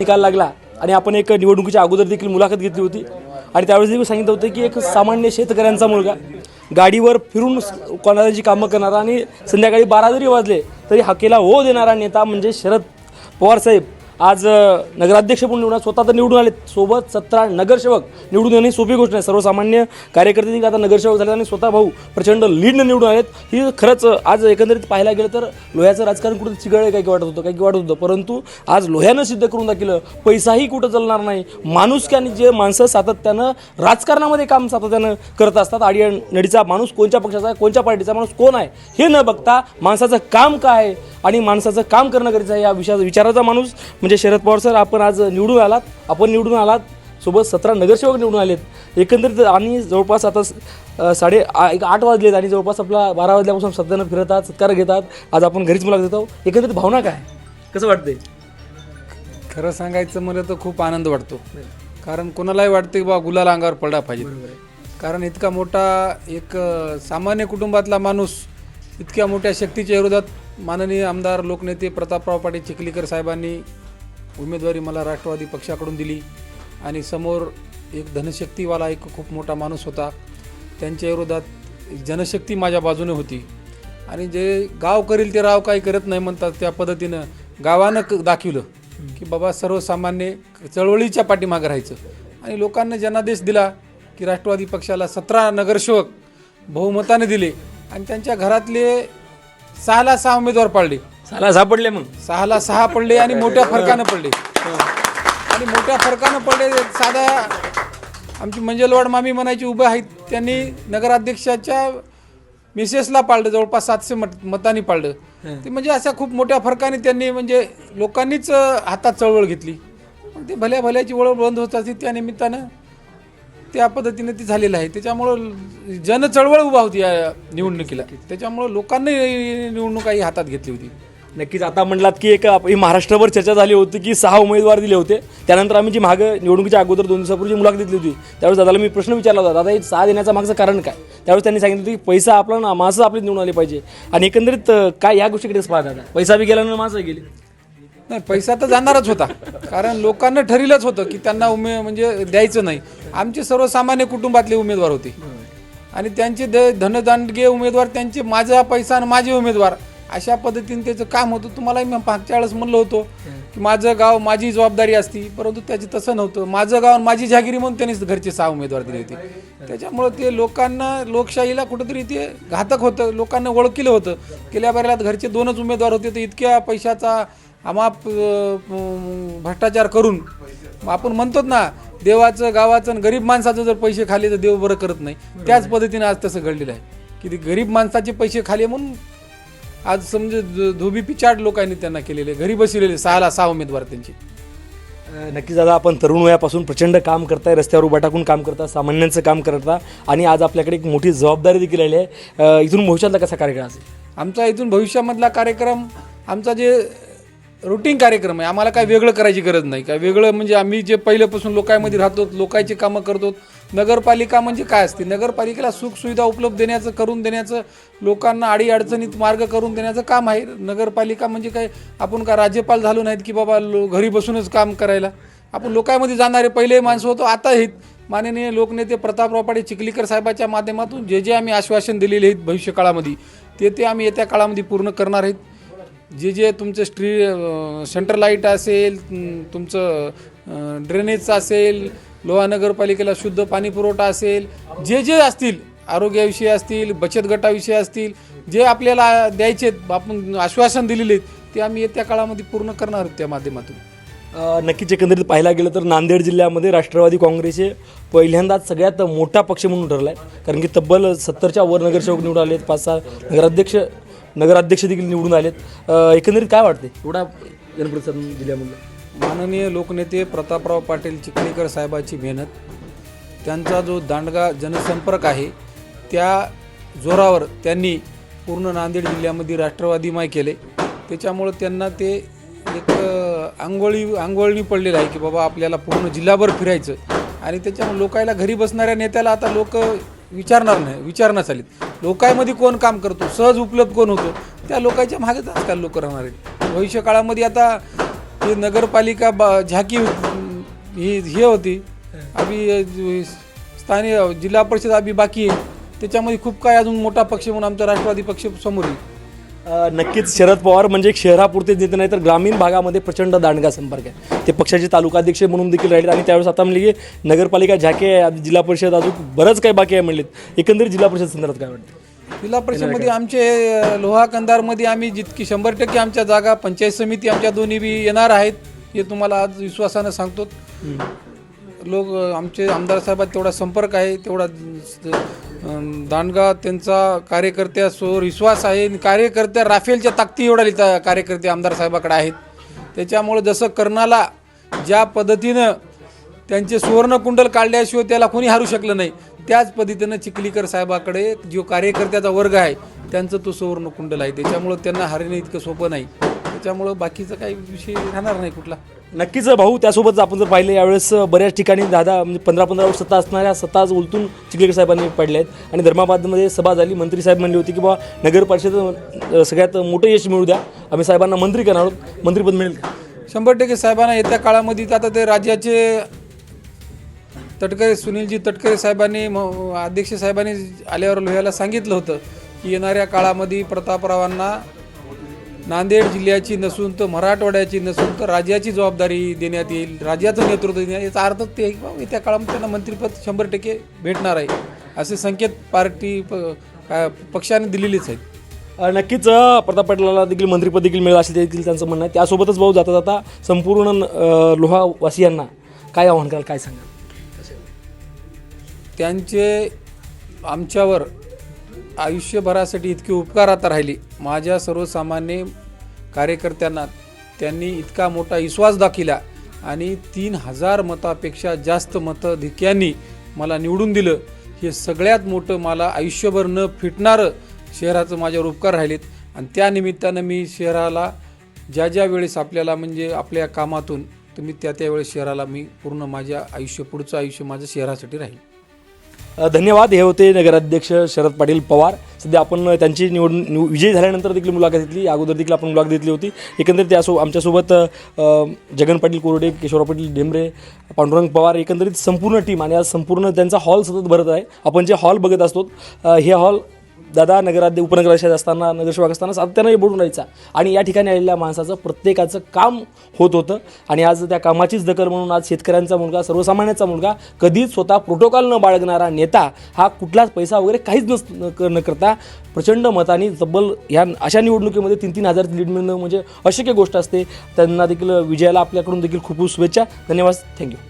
निकाल लागला आणि आपण एक निवडणुकीच्या अगोदर देखील मुलाखत घेतली होती. आणि त्यावेळेस देखील सांगितलं होतं की एक सामान्य शेतकऱ्यांचा मुलगा गाडीवर फिरून कोणाची कामं करणारा आणि संध्याकाळी बारा जरी वाजले तरी हकेला हो देणारा नेता म्हणजे शरद पवार साहेब. आज नगराध्यक्ष पण निवडून स्वतः तर निवडून आले सोबत सतरा नगरसेवक निवडून येणे सोपी गोष्ट नाही सर्वसामान्य कार्यकर्ते देखील आता नगरसेवक झाले आणि स्वतः भाऊ प्रचंड लीडनं निवडून आलेत. ही खरंच आज एकंदरीत पाहायला गेलं तर लोह्याचं राजकारण कुठं चिघळ काही वाटत होतं काही वाटत होतं. परंतु आज लोह्यानं सिद्ध करून दाखवलं पैसाही कुठं चालणार नाही. माणुसक्याने जे माणसं सातत्यानं राजकारणामध्ये काम सातत्यानं करत असतात आडी नडीचा माणूस कोणत्या पक्षाचा आहे कोणत्या पार्टीचा माणूस कोण आहे हे न बघता माणसाचं काम काय आहे आणि माणसाचं काम करणं गरजेचं आहे या विषयाचा विचाराचा माणूस. म्हणजे म्हणजे शरद पवार सर आपण आज निवडून आलात. आपण निवडून आलात. सोबत सतरा नगरसेवक निवडून आलेत. एकंदरीत आणि जवळपास आता साडे आठ वाजलेत आणि जवळपास आपला बारा वाजल्यापासून सत्यानं फिरतात सत्कार घेतात आज आपण घरीच मुलाखत देतो एकंदरीत भावना काय? कसं वाटते खरं सांगायचं मला तर खूप आनंद वाटतो. कारण कोणालाही वाटते की बा गुलाल अंगावर पडला पाहिजे. कारण इतका मोठा एक सामान्य कुटुंबातला माणूस इतक्या मोठ्या शक्तीच्या विरोधात माननीय आमदार लोकनेते प्रतापराव पाटील चिखलीकर साहेबांनी उमेदवारी मला राष्ट्रवादी पक्षाकडून दिली आणि समोर एक धनशक्तीवाला एक खूप मोठा माणूस होता. त्यांच्या विरोधात जनशक्ती माझ्या बाजूने होती. आणि जे गाव करील ते राव काही करत नाही म्हणतात त्या पद्धतीनं गावानं क- दाखवलं की बाबा सर्वसामान्य चळवळीच्या पाठीमागं राहायचं. आणि लोकांना जनादेश दिला की राष्ट्रवादी पक्षाला सतरा नगरसेवक बहुमताने दिले आणि त्यांच्या घरातले सहाला सहा उमेदवार पाळले साला सापडले मग. सहाला सहा पडले आणि मोठ्या फरकानं पडले. आणि मोठ्या फरकानं पडले साधा आमची मंजलवाड मामी म्हणायची उभं आहेत त्यांनी नगराध्यक्षाच्या मिसेसला पाळलं जवळपास सातशे मत मतांनी पाळलं. ते म्हणजे अशा खूप मोठ्या फरकाने त्यांनी म्हणजे लोकांनीच हातात चळवळ घेतली. मग ते भल्या भल्याची वळव बंद होत असते त्या निमित्तानं त्या पद्धतीने ती झालेलं आहे. त्याच्यामुळं जन चळवळ उभा होती या निवडणुकीला. त्याच्यामुळं लोकांनी निवडणूक ही हातात घेतली होती. नक्कीच आता म्हटलात की एक आप- ही महाराष्ट्रभर चर्चा झाली होती की सहा उमेदवार दिले होते. त्यानंतर आम्ही जी मागं निवडणुकीच्या अगोदर दोन दिवसापूर्वी जी मुलाखत घेतली होती त्यावेळेस दादाला मी प्रश्न विचारला होता दादा हे सहा देण्याचं मागचं कारण काय? त्यावेळेस त्यांनी सांगितलं होतं की पैसा आपला ना माणसं आपली निवडून आली पाहिजे. आणि एकंदरीत अं, काय या गोष्टीकडेच पाहत दादा पैसा बी गेला ना माणसं गेली. नाही पैसा तर जाणारच होता. कारण लोकांना ठरिलंच होतं की त्यांना उमे म्हणजे द्यायचं नाही. आमचे सर्वसामान्य कुटुंबातले उमेदवार होते. आणि त्यांचे द धनदांडगे उमेदवार त्यांचे माझा पैसा आणि माझे उमेदवार. अशा पद्धतीने त्याचं काम होतं. तुम्हाला मी मागच्या वेळेस म्हणलं होतो की माझं गाव माझी जबाबदारी असती परंतु त्याचे तसं नव्हतं. माझं गाव आणि माझी जहागिरी म्हणून त्यांनीच घरचे सहा उमेदवार दिले होते. त्याच्यामुळं ते लोकांना लोकशाहीला कुठंतरी ते घातक होतं. लोकांना ओळखीलं होतं. गेल्या घरचे दोनच उमेदवार होते. तर इतक्या पैशाचा अमाप अं, भ्रष्टाचार करून आपण म्हणतो ना देवाचं गावाचं आणि गरीब माणसाचं जर पैसे खाले तर देव बरं करत नाही. त्याच पद्धतीने आज तसं घडलेलं आहे. की गरीब माणसाचे पैसे खाले म्हणून आज समजे धोबी पिचाड लोकांनी त्यांना केलेले घरी बसलेले सहाला सहा उमेदवार त्यांचे. नक्कीच दादा आपण तरुण वयापासून प्रचंड काम करताय रस्त्यावर उभा टाकून काम करता सामान्यांचं काम करता आणि आज आपल्याकडे एक मोठी जबाबदारी देखील आली आहे. इथून भविष्यातला कसा कार्यक्रम असेल? आमचा इथून भविष्यामधला कार्यक्रम आमचा जे रुटीन कार्यक्रम आहे. आम्हाला काय वेगळं करायची गरज नाही. काय वेगळं म्हणजे आम्ही जे पहिल्यापासून लोकांमध्ये राहतो लोकांची कामं करतो नगरपालिका म्हणजे काय असते? नगरपालिकेला सुखसुविधा उपलब्ध देण्याचं करून देण्याचं लोकांना आडी अडचणीत मार्ग करून देण्याचं काम आहे. नगरपालिका म्हणजे काय? आपण का राज्यपाल झालो नाहीत की बाबा लो घरी बसूनच काम करायला? आपण लोकांमध्ये जाणारे पहिले माणसं होतो आता आहेत माननीय लोकनेते प्रतापराव पाटील चिखलीकर साहेबाच्या माध्यमातून जे जे आम्ही आश्वासन दिलेले आहेत भविष्यकाळामध्ये ते ते आम्ही येत्या काळामध्ये पूर्ण करणार आहेत. जे जे तुमचं स्ट्री सेंटर लाइट असेल तुमचं ड्रेनेज ड्रेनेजचं असेल लोहा नगरपालिकेला शुद्ध पाणी पुरवठा असेल जे जे असतील आरोग्याविषयी असतील बचत गटाविषयी असतील जे आपल्याला द्यायचे आहेत, आपण आश्वासन दिलेले आहेत ते आम्ही येत्या काळामध्ये पूर्ण करणार त्या माध्यमातून. नक्कीच एकंदरीत पाहायला गेलं तर नांदेड जिल्ह्यामध्ये राष्ट्रवादी काँग्रेसचे पहिल्यांदाच सगळ्यात मोठा पक्ष म्हणून ठरला आहे कारण की तब्बल सत्तरच्या वर नगरसेवक निवडून आलेत पाच सहा नगराध्यक्ष नगराध्यक्ष देखील निवडून आलेत. एकंदरीत काय वाटते एवढा जनप्रतिसाद दिल्यामुळे माननीय लोकनेते प्रतापराव पाटील चिखलीकर साहेबाची मेहनत त्यांचा जो दांडगा जनसंपर्क आहे त्या जोरावर त्यांनी पूर्ण नांदेड जिल्ह्यामध्ये राष्ट्रवादी माय केले. त्याच्यामुळं त्यांना ते एक आंघोळी आंघोळणी पडलेलं आहे की बाबा आपल्याला पूर्ण जिल्हाभर फिरायचं. आणि त्याच्यामुळे लोकायला घरी बसणाऱ्या नेत्याला आता लोक विचारणार नाही विचारणा चालीत लोकांमध्ये कोण काम करतो? सहज उपलब्ध कोण होतो? त्या लोकांच्या मागेच आजकाल लोक राहणार आहेत. भविष्य काळामध्ये आता ते नगरपालिका बा झाकी ही हे होती. अभि स्थानिक जिल्हा परिषद अभि बाकी आहे. त्याच्यामध्ये खूप काय अजून मोठा पक्ष म्हणून आमचा राष्ट्रवादी पक्ष समोर येईल नक्कीच शरद पवार म्हणजे एक शहरापुरते नेते नाही तर ग्रामीण भागामध्ये प्रचंड दांडगा संपर्क आहे. ते पक्षाचे तालुकाध्यक्ष म्हणून देखील राहिले आणि त्यावेळेस आता म्हणले की नगरपालिका झाके आहे, जिल्हा परिषद अजून बरंच काही बाकी आहे म्हणलेत. एकंदरीत जिल्हा परिषद संदर्भात काय वाटतं? जिल्हा परिषदमध्ये आमचे लोहा कंधारमध्ये आम्ही जितकी शंभर टक्के आमच्या जागा पंचायत समिती आमच्या दोन्ही बी येणार आहेत हे तुम्हाला आज विश्वासानं सांगतो. लोक आमचे आमदार साहेबात तेवढा संपर्क आहे तेवढा दांडगा त्यांचा कार्यकर्त्यासोर विश्वास आहे. आणि कार्यकर्त्या राफेलच्या ताकदी एवढा लिहिता कार्यकर्ते आमदार साहेबाकडे आहेत. त्याच्यामुळं जसं कर्णाला ज्या पद्धतीनं त्यांचे सुवर्णकुंडल काढल्याशिवाय त्याला कोणी हारू शकलं नाही त्याच पद्धतीनं चिखलीकर साहेबाकडे जो कार्यकर्त्याचा वर्ग आहे त्यांचं तो सुवर्णकुंडल आहे. त्याच्यामुळं त्यांना हारणे इतकं सोपं नाही. त्याच्यामुळं बाकीचं काही विषय राहणार नाही कुठला. नक्कीच भाऊ त्यासोबत आपण जर पाहिलं यावेळेस बऱ्याच ठिकाणी दहा म्हणजे पंधरा पंधरा वर्ष सत्ता असणाऱ्या सत्ता आज उलटून चिखलेकर साहेबांनी पडले आहेत आणि धर्माबादमध्ये सभा झाली. मंत्री साहेब म्हणले होते की बाबा नगर परिषद सगळ्यात मोठं यश मिळू द्या. आम्ही साहेबांना मंत्री करणार आहोत. मंत्रीपद मिळेल का? शंभर टक्के साहेबांना येत्या काळामध्ये आता ते राज्याचे तटकरे सुनीलजी तटकरे साहेबांनी म- अध्यक्ष साहेबांनी आल्यावर लोह्याला सांगितलं होतं की येणाऱ्या काळामध्ये प्रतापरावांना नांदेड जिल्ह्याची नसून तर मराठवाड्याची नसून तर राज्याची जबाबदारी देण्यात येईल राज्याचं नेतृत्व देण्यात याचा अर्थ ते आहे की बाबा येत्या काळामध्ये त्यांना मंत्रिपद शंभर टक्के भेटणार आहे. असे संकेत पार्टी पक्षाने दिलेलेच आहेत. नक्कीच प्रताप पाटलाला देखील मंत्रिपद देखील मिळेल असे देखील त्यांचं म्हणणं आहे. त्यासोबतच भाऊ जाता जाता संपूर्ण लोहावासियांना काय आव्हान कराल काय सांगाल? त्यांचे आमच्यावर आयुष्यभरासाठी इतके उपकार आता राहिले. माझ्या सर्वसामान्य कार्यकर्त्यांना त्यांनी इतका मोठा विश्वास दाखविला आणि तीन हजार मतापेक्षा जास्त मतधिक्यांनी मला निवडून दिलं. हे सगळ्यात मोठं मला आयुष्यभर न फिटणारं शहराचं माझ्यावर उपकार राहिलेत. आणि त्यानिमित्तानं मी शहराला ज्या ज्या वेळेस आपल्याला म्हणजे आपल्या कामातून तुम्ही त्या त्यावेळेस शहराला मी पूर्ण माझ्या आयुष्य पुढचं आयुष्य माझं शहरासाठी राहील. धन्यवाद. हे होते नगराध्यक्ष शरद पाटील पवार. सध्या आपण त्यांची निवड निव विजयी झाल्यानंतर देखील मुलाखत घेतली. अगोदर देखील आपण मुलाखत घेतली होती. एकंदरीत त्यासो आमच्यासोबत जगन पाटील कोरडे किशोर पाटील ढेमरे पांडुरंग पवार एकंदरीत संपूर्ण टीम आणि आज संपूर्ण त्यांचा हॉल सतत भरत आहे. आपण जे हॉल बघत असतो हे हॉल दादा नगराध्य उपनगराध्यक्ष असताना नगरसेवक असताना सातत्याने बोलून राहायचा. आणि या ठिकाणी आलेल्या माणसाचं प्रत्येकाचं काम होत होतं. आणि आज त्या कामाचीच दखल म्हणून आज शेतकऱ्यांचा मुलगा सर्वसामान्याचा मुलगा कधीच स्वतः प्रोटोकॉल न बाळगणारा नेता हा कुठलाच पैसा वगैरे काहीच नस न न करता प्रचंड मताने तब्बल ह्या अशा निवडणुकीमध्ये तीन तीन हजार लीड मिळणं म्हणजे अशक्य गोष्ट असते. त्यांना देखील विजयाला आपल्याकडून देखील खूप खूप शुभेच्छा. धन्यवाद. थँक्यू